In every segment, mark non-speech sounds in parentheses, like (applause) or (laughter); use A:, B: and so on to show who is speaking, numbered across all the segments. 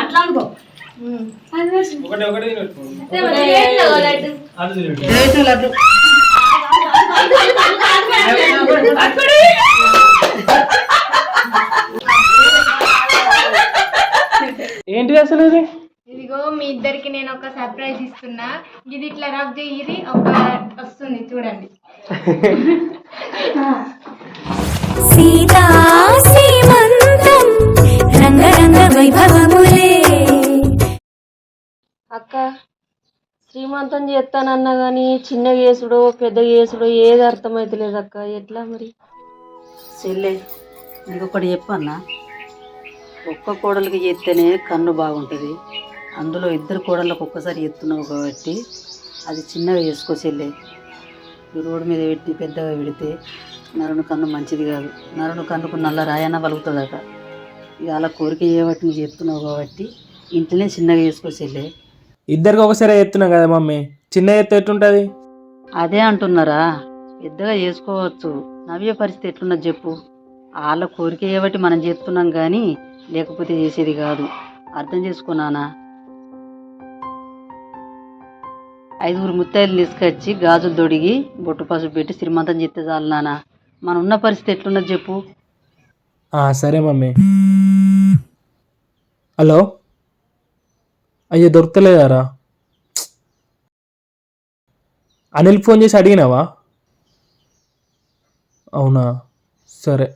A: అట్లా అనుకో
B: ఒకటి ఒకటి తినొచ్చు.
C: రేటు లడ్డు
B: ఏంటిది అసలు ఇది
D: ఇదిగో మీ ఇద్దరికి నేను ఒక సర్ప్రైజ్ ఇస్తున్నా ఇది ఇట్లా రబ్ చేయరి ఒక వస్తుంది చూడండి (laughs)
E: శ్రీమంతం
F: చేస్తానన్నా కానీ చిన్నగా చేసుడో పెద్దగా చేసుడో ఏది అర్థమైతలేదు అక్క. ఎట్లా మరి?
C: చెల్లె నీకు ఒకటి చెప్పన్నా ఒక్క కోడలికి చేస్తేనే కన్ను బాగుంటుంది. అందులో ఇద్దరు కోడళ్ళకు ఒక్కసారి ఎత్తున్నావు కాబట్టి అది చిన్నగా చేసుకో చెల్లె. ఈ రోడ్డు మీద పెట్టి పెద్దగా పెడితే నరుని కన్ను మంచిది కాదు. నరుని కన్నుకు నల్ల రాయన పలుకుతుందట. ఇక అలా కోరిక చేయబట్టి నువ్వు చెప్తున్నావు కాబట్టి ఇంట్లోనే చిన్నగా చేసుకో చెల్లె.
B: ఇద్దరికి ఒకసారి ఎత్తున్నాం కదా మమ్మీ. చిన్న ఎత్తు ఎట్టుంటది
C: అదే అంటున్నారా. పెద్దగా చేసుకోవచ్చు. నవ్య పరిస్థితి ఎట్లున్నది చెప్పు. వాళ్ళ కోరిక ఏబట్టి మనం చేస్తున్నాం కానీ లేకపోతే చేసేది కాదు. అర్థం చేసుకున్నానా ఐదుగురు ముత్తైదులు తీసుకొచ్చి గాజులు దొడిగి బొట్టు పసుపు పెట్టి శ్రీమంతం చేస్తే చాలు నాన్న మనం ఉన్న పరిస్థితి ఎట్లున్నది చెప్పు.
B: సరే మమ్మీ. హలో? అయ్యో దొరకలేదారా? అనిల్ ఫోన్ చేసి అడిగినావా? అవునా? సరే.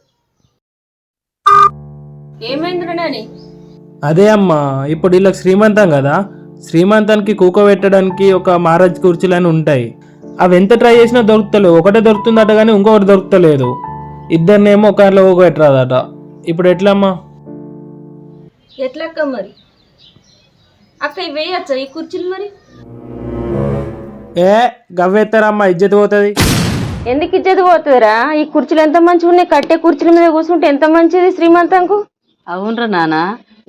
B: అదే అమ్మా ఇప్పుడు వీళ్ళకి శ్రీమంతం కదా. శ్రీమంతానికి కూకోబెట్టడానికి ఒక మహారాజ్ కుర్చీలు అని ఉంటాయి. అవి ఎంత ట్రై చేసినా దొరుకుతలేవు. ఒకటే దొరుకుతుందట కానీ ఇంకొకటి దొరుకుతలేదు. ఇద్దరినేమో ఒకరిలో కూకోబెట్టరాదట ఇప్పుడు ఎట్లా అమ్మా
F: ఎట్లా మరి? అక్క ఇవి వేయచ్చా ఈ కుర్చీలు మరి?
B: ఏ గవ్వెత్తారమ్మా ఇజ్జత్ పోతుంది.
F: ఎందుకు ఇచ్చేది పోతుందిరా? ఈ కుర్చీలు ఎంత మంచిగా ఉన్నాయి? కట్టే కుర్చీల మీద కూర్చుంటే ఎంత మంచిది శ్రీమంతంకు?
C: అవునరా నాన్న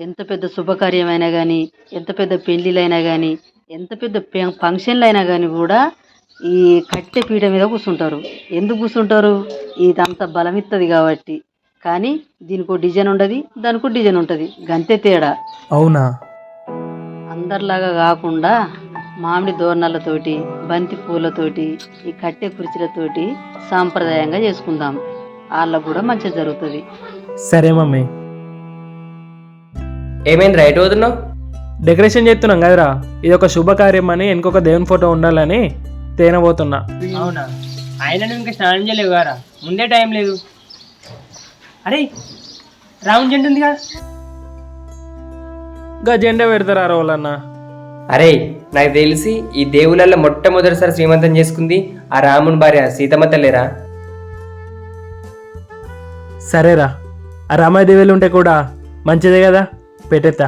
C: ఎంత పెద్ద శుభకార్యమైనా కానీ ఎంత పెద్ద పెళ్ళిళ్ళైనా కానీ ఎంత పెద్ద ఫంక్షన్లు అయినా కానీ కూడా ఈ కట్టె పీట మీద కూర్చుంటారు. ఎందుకు కూర్చుంటారు? ఇదంతా బలం ఇస్తుంది కాబట్టి. కానీ దీనికి డిజైన్ ఉండదు దానికి డిజైన్ ఉంటుంది. గంతే తేడా.
B: అవునా?
C: అందరిలాగా కాకుండా మామిడి దోరణాలతోటి బంతి పూలతోటి ఈ కట్టె కుర్చీలతోటి సాంప్రదాయంగా చేసుకుందాం. వాళ్ళకు కూడా మంచి జరుగుతుంది.
B: సరే మమ్మీ.
G: ఏమైంది రైట్ పోతున్నావు
B: డెకరేషన్ చేస్తున్నాం కదరా. ఇది ఒక శుభకార్యం అని ఇంకొక దేవుని ఫోటో ఉండాలని తేనబోతున్నా.
G: అవునా? ఆయన నువ్వు ఇంకా స్నానం చేయలేవు గారా? ముందే టైం లేదు. అరే రాముని జంట ఉంది కదా
B: ఇంకా జెండా పెడతారా వాళ్ళన్న
G: అరే నాకు తెలిసి ఈ దేవుళ్ళల్లో మొట్టమొదటిసారి శ్రీమంతం చేసుకుంది ఆ రాముని భార్య సీతమ్మ తల్లేరా?
B: సరేరా. ఆ రామాదేవిలు ఉంటే కూడా మంచిదే కదా? పెట్టేస్తా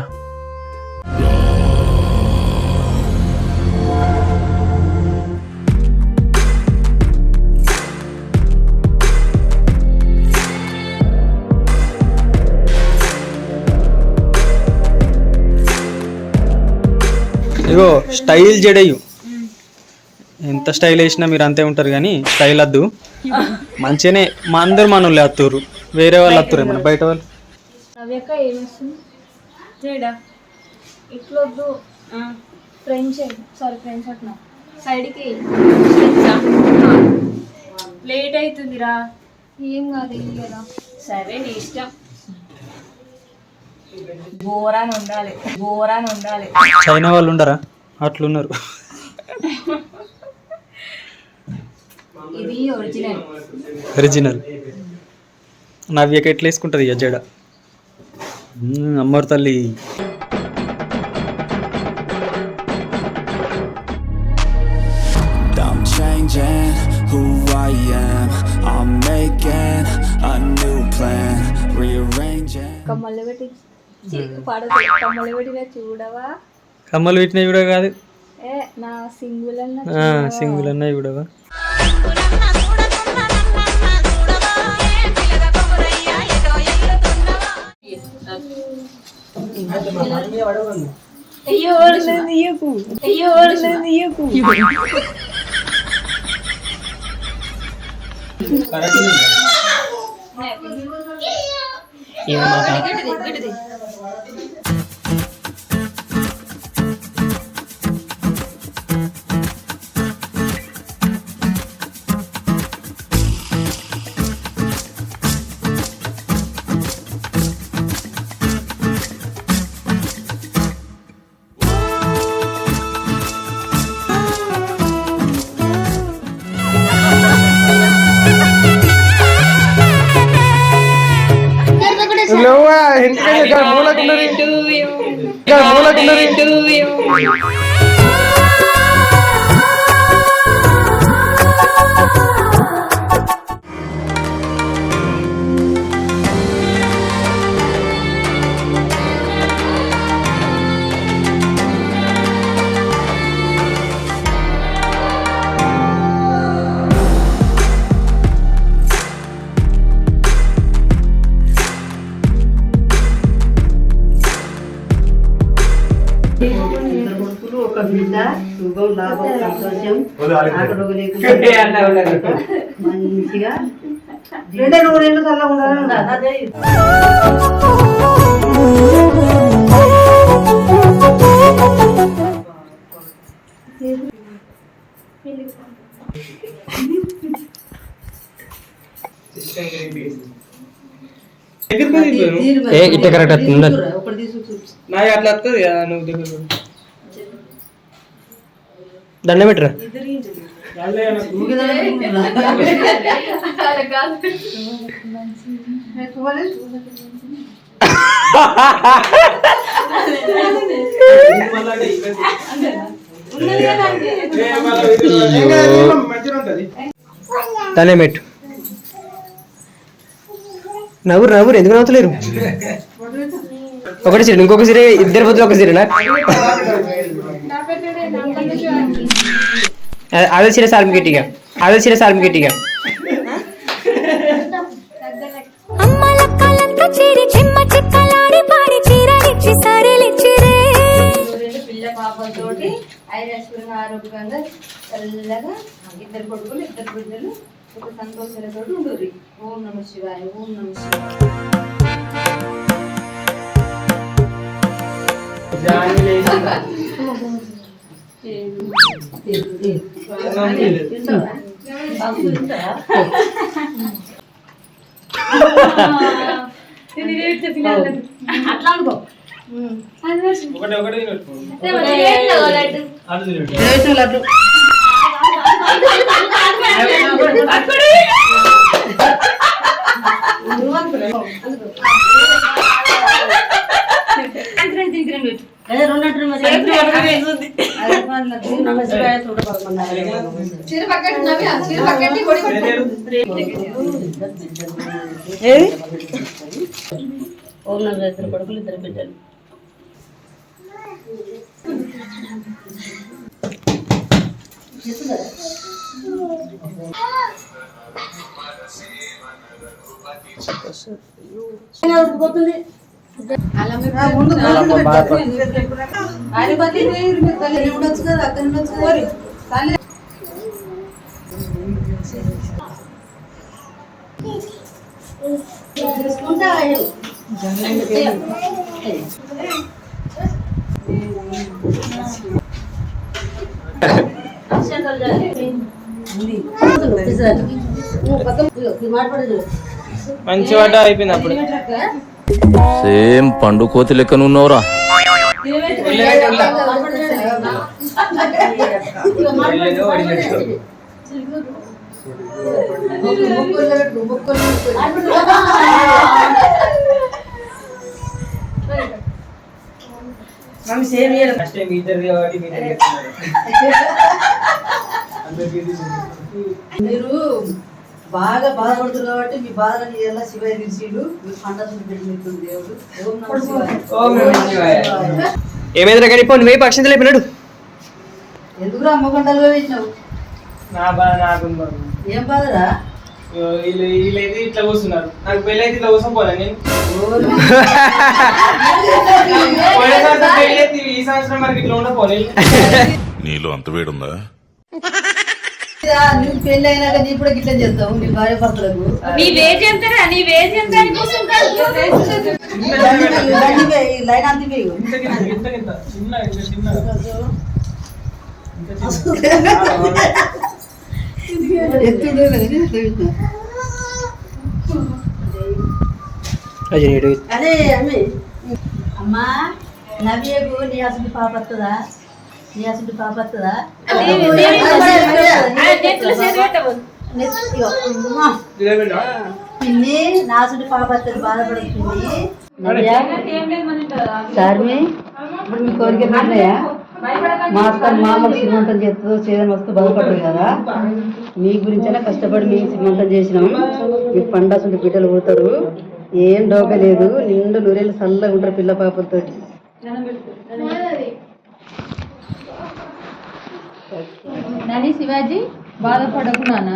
H: ఇగో స్టైల్ జడయ్యు ఎంత స్టైల్ వేసినా మీరు అంతే ఉంటారు కానీ స్టైల్ వద్దు. మంచిగానే మా అందరు మనోళ్ళే అత్తురు. వేరే వాళ్ళు అత్తురు ఏమన్నా బయట వాళ్ళు.
D: ఏమొస్తుంది ఇట్లొద్దు. సారీ అంటున్నా. సైడ్కి లేట్ అవుతుందిరా. ఏం కాదు ఏం లేదా? సరే నీ ఇష్టం. ఉండాలి ఉండాలి
H: చైనా వాళ్ళు ఉండరా? అట్లున్నారు.
D: ఇది ఒరిజినల్.
H: ఒరిజినల్. నవ్యకి ఎట్లా వేసుకుంటుంది ఇక జడ? మ్మ్, అమ్మోరు తల్లి.
D: కమ్మలు పెట్టి కమ్మలు పెట్టిన చూడవా?
H: కమ్మలు పెట్టినా కూడా కాదు?
D: ఏ నా సింగుల్ అన్న
H: సింగిల్ అన్నా కూడా
D: అయ్యో నీయకు అయ్యో నీయకు
C: ఇద్దరు బిడ్డ శుభం లాభం సంతోషం. ఆటలు లేకుండా (laughs) మంచిగా రెండే రెండు
G: ఇట్ట కరెక్ట్ అట్లా నువ్వు దగ్గర. దండం పెట్టరా? దండం పెట్టు. నవ్వురు నవ్వురు ఎందుకు నవ్వుతలేరు? ఒకటి సిరి ఇంకొక సిరి ఇద్దరు పొద్దులు ఒక సిరినా?
E: చెక్కలాడి పాడి చీరలిచ్చి సరేలిచ్చిరే
F: రెండు పిల్ల పాపలతోటి ఐరాశ్వరుని ఆరోగ్యంగా చల్లగా ఇద్దరు కొడుకులు ఇద్దరు బిడ్డలు ఒక సంతోషాలతో ఉండరు ఓం నమ శివాయ ఓం నమ శివాయ
C: లడ్డు అదే రెండు అంటున్నా మరి. అదే వాళ్ళ ఓం నమ శివాయ చూడబడుతున్నారు. ఏది ఓం నమ ఇద్దరు కొడుకులు ఇద్దరు బిడ్డలు పోతుంది ముందు ఆయన బతి మీరు తల్లి ఉండొచ్చు కదా అక్కడ ఉండొచ్చు కదా తల్లి తీసుకుంటా మాట్లాడదు
G: మంచి వాట అయిపోయింది అప్పుడు.
A: సేమ్ పండు కోతి లెక్కన ఉన్నవరా.
C: మమ్మీ సేమ్
G: ఫస్ట్ టైం కాబట్టి
C: మీరు బాగా బాధపడుతున్నారు కాబట్టి మీ బాధని ఎలా శివయ్య తీర్చిండు మీ పండుగ పెట్టినట్టుంది దేవుడు. ఓం నమః శివాయ.
G: శివాయ.
C: శివాయ.
G: ఏమైందిరా కానీ పోను వేయి పక్షి
C: అమ్మకొండలుగా వేసినావు
G: నా బాధ నాకు.
C: ఏం బాధరా?
G: వీళ్ళైతే ఇట్లా కూర్చున్నారు. నాకు ఇట్లా కూర్చొని పోనా నేను ఈ సంవత్సరం మనకి ఇట్లా ఉండపోనీ
A: నీలో అంత వేడుందా?
C: నువ్వు పెళ్ళి అయినాక నీ కూడా గిట్ల చేస్తావు నీ భార్య భర్తలకు.
F: నీ వేజ్ ఎంతరా? నీ వేజ్ ఎంత?
C: లైన్ ఎత్తుడు అదే అమ్మి. అమ్మా నవ్యకు నీ అసలు పాప వస్తుందా? నీ అసలు పాప వస్తుందా? పిన్ని నాసుడి పాప వస్తుంది బాధపడుతుంది. నవ్య. చార్మి ఇప్పుడు మీ కోరిక ఉన్నాయా మా అత్త మామూలు శ్రీమంతం చేస్తుందో చేయదని వస్తూ బాధపడదు కదా? మీ గురించైనా కష్టపడి మేము శ్రీమంతం చేసినాం. మీ పండాసుంటి బిడ్డలు పుడతారు. ఏం డోక లేదు. నిండు నూరేళ్ళు చల్లగా ఉంటారు పిల్ల పాపలతో.
F: నాని శివాజీ బాధపడకు నాన్న.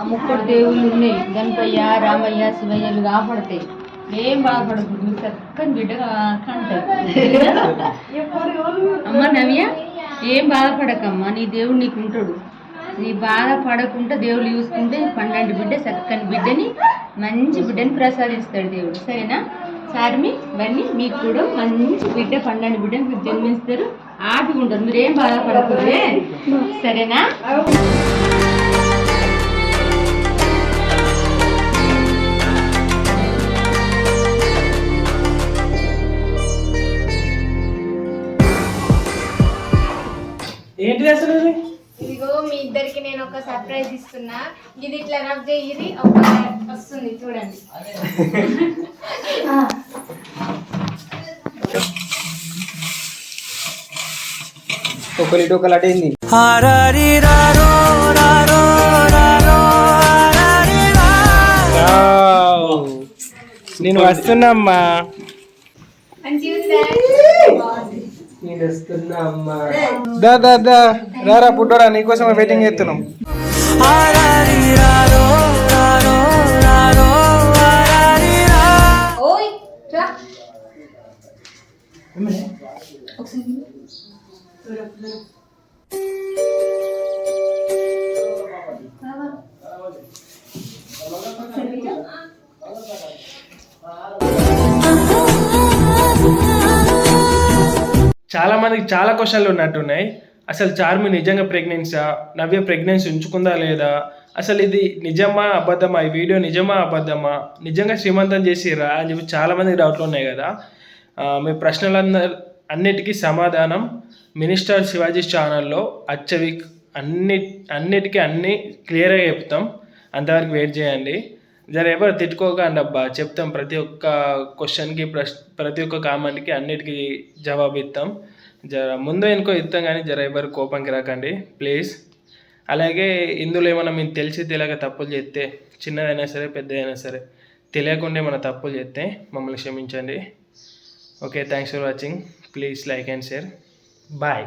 F: ఆ ముక్కడు దేవుళ్ళు ఉన్నాయి. గణపయ్య రామయ్య శివయ్యలు కాపాడతాయి. ఏం బాధపడకూడదు నువ్వు చక్కని బిడ్డగా అమ్మ నవ్య ఏం బాధపడకమ్మా నీ దేవుడు నీకు ఉంటాడు నీ బాధపడకుండా దేవుడు చూసుకుంటే పన్నెండు బిడ్డ చక్కని బిడ్డని మంచి బిడ్డని ప్రసాదిస్తాడు దేవుడు. సరేనా? సార్మి ఇవన్నీ మీకు కూడా మంచి బిడ్డ పన్నెండు బిడ్డని మీకు జన్మిస్తారు. మీరు మీరేం బాధపడకూడదే? సరేనా?
B: ఏంటిది అసలు ఇది?
D: ఇదిగో మీ ఇద్దరికి నేను ఒక సర్ప్రైజ్ ఇస్తున్నా. ఇది ఇట్లా రబ్ చేయిరి ఒక వస్తుంది చూడండి.
H: ఒకరు అటేంది.
B: నేను వస్తున్నా
D: మంచిగా ఉందా
B: నేను వస్తున్నా అమ్మా దా దా. దా రారా పుట్టోరా నీకోసం వెయిటింగ్ చేస్తున్నాం.
D: ఓయ్ రా.
B: చాలా మందికి చాలా క్వశ్చన్లు ఉన్నట్టున్నాయి. అసలు చార్మి నిజంగా ప్రెగ్నెన్సా? నవ్య ప్రెగ్నెన్సీ ఉంచుకుందా లేదా? అసలు ఇది నిజమా అబద్ధమా? ఈ వీడియో నిజమా అబద్ధమా? నిజంగా శ్రీమంతం చేసిరా అని చెప్పి చాలా డౌట్లు ఉన్నాయి కదా. మీ ప్రశ్నలంద అన్నిటికీ సమాధానం మినిస్టర్ శివాజీ ఛానల్లో అచ్చవి అన్ని అన్నిటికీ అన్నీ క్లియర్గా చెప్తాం. అంతవరకు వెయిట్ చేయండి. జర ఎవరు తిట్టుకోకండి అబ్బా. చెప్తాం ప్రతి ఒక్క క్వశ్చన్కి ప్రశ్ ప్రతి ఒక్క కామెంట్కి అన్నిటికీ జవాబు ఇస్తాం జర ముందు వెనుకో ఇస్తాం కానీ జర ఎవరు కోపంకి రాకండి. ప్లీజ్. అలాగే ఇందులో ఏమైనా మీకు తెలిసి తెలియక తప్పులు చేస్తే చిన్నదైనా సరే పెద్దదైనా సరే తెలియకుండా ఏమైనా తప్పులు చేస్తే మమ్మల్ని క్షమించండి. Okay thanks for watching. Please like and share. Bye.